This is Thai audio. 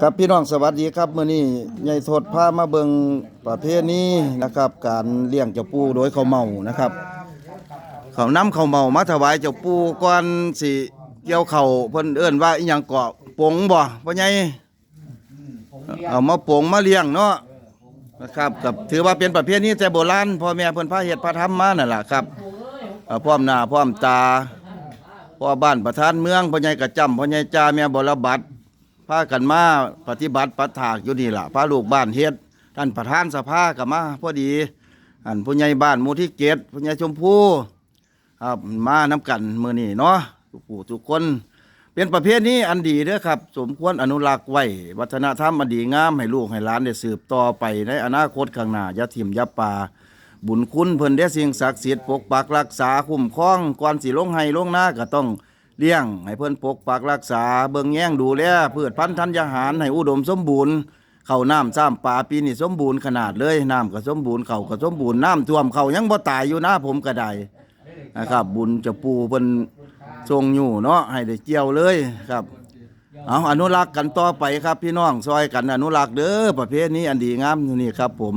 ครับพี่น้องสวัสดีครับเมื้อนี้ใหญ่ทดพามาเบิงประเภทนี้นะครับ การเลี้ยงเจ้าปูโดยเขาเมานะครับ เขานำเขาเมามาถวายเจ้าปูก่อนสิเกี่ยวเขาเพิ่นเอิ้นว่าอีหยังเกาะปงบ่พ่อใหญ่เอามาปงมาเลี้ยงเนาะนะครับกับถือว่าเป็นประเภทนี้แต่โบราณพ่อแม่เพิ่นพาเฮ็ดพาทำมานั่นล่ะครับเอ่อพร้อมหน้าพร้อมตาพ่อบ้านประธานเมืองพ่อใหญ่กระจำพ่อใหญ่จ่าแม่บรบัตร พากันมาปฏิบัติปัฏฐากอยู่นี่ล่ะพาลูกบ้านเฮ็ดท่านประธานสภาก็มาพอดีอันผู้ใหญ่บ้านหมู่ที่เกตผู้ใหญ่ชมพู่ครับมาน้ำกันมื้อนี้เนาะทุกผู้ทุกคน เป็นประเภทนี้อันดีเด้อครับ สมควรอนุรักษ์ไว้วัฒนธรรมอันดีงามให้ลูกให้หลานได้สืบต่อไปในอนาคตข้างหน้าอย่าถิ่มอย่าป่าบุญคุณเพิ่นได้สิ่งศักดิ์สิทธิ์ปกปักรักษาคุ้มครองก่อนสิลงให้ลงหน้าก็ต้อง เลี้ยง ให้เพิ่อนปกปักรักษา เบิ่งแย่งดูแลพืชพันธุ์ธัญญาหาร ให้อุดมสมบูรณ์เข้าน้ำซ้ำปลาปีนี้สมบูรณ์ขนาดเลยน้ำก็สมบูรณ์เข้าก็สมบูรณ์น้ำท่วมเข้ายังบ่ตายอยู่นะผมก็ได้นะครับ บุญจะปูเพิ่นทรงอยู่เนาะให้ได้เจียวเลยครับเอาอนุรักษ์กันต่อไปครับพี่น้องซอยกันอนุรักษ์เด้อประเภทนี้อันดีงามอยู่นี่ครับผม